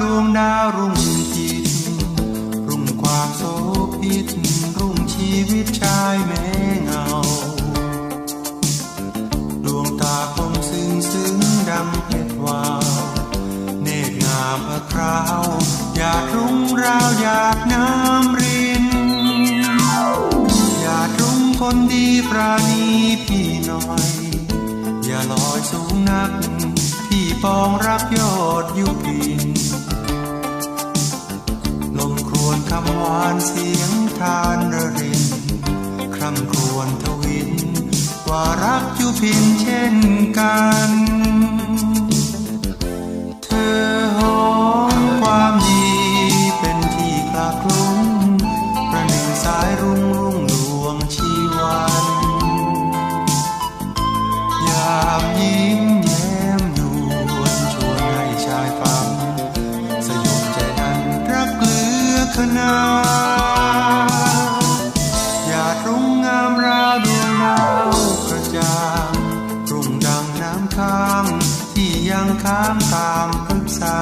ดวงดาวรุ่งจิต รุ่งความโสพิตรุ่งชีวิตชายแม่เงา ดวงตาคมซึ้งซึ้งดำเพชรวาวเนตรงามระคราวอยากรุ่งราวอยากน้ำรินอยากรุ่งคนดีประณีพี่น้อย อย่าลอยสูงนัก ปองรักยอดยุพินลมครวนคำหวานเสียงทานระริน คร่ำครวญทวิน ว่ารักยุพินเช่นกัน หยาดรุ่งงามราวดวงดาวกระจ่างรุ่งดังน้ำค้างที่ยังค้างตามพฤกษา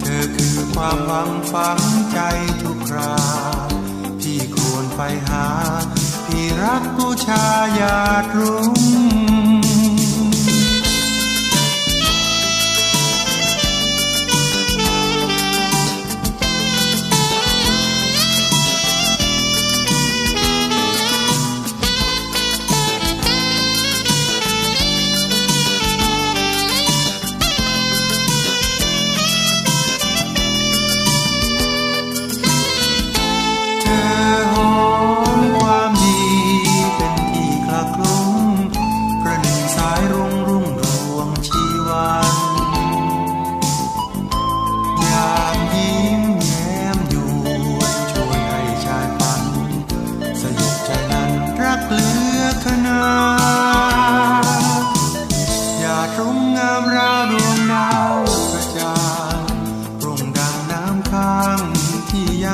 เธอคือความหวังฝังใจทุกคราพี่ควรไปหา พี่รักผู้ชายหยาดรุ่ง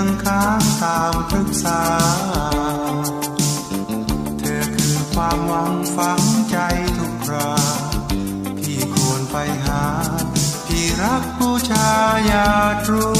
ยังค้างตามพฤกษา เธอคือความหวังฝังใจทุกครา พี่ควรไปหา พี่รักผู้ชายหยาตรู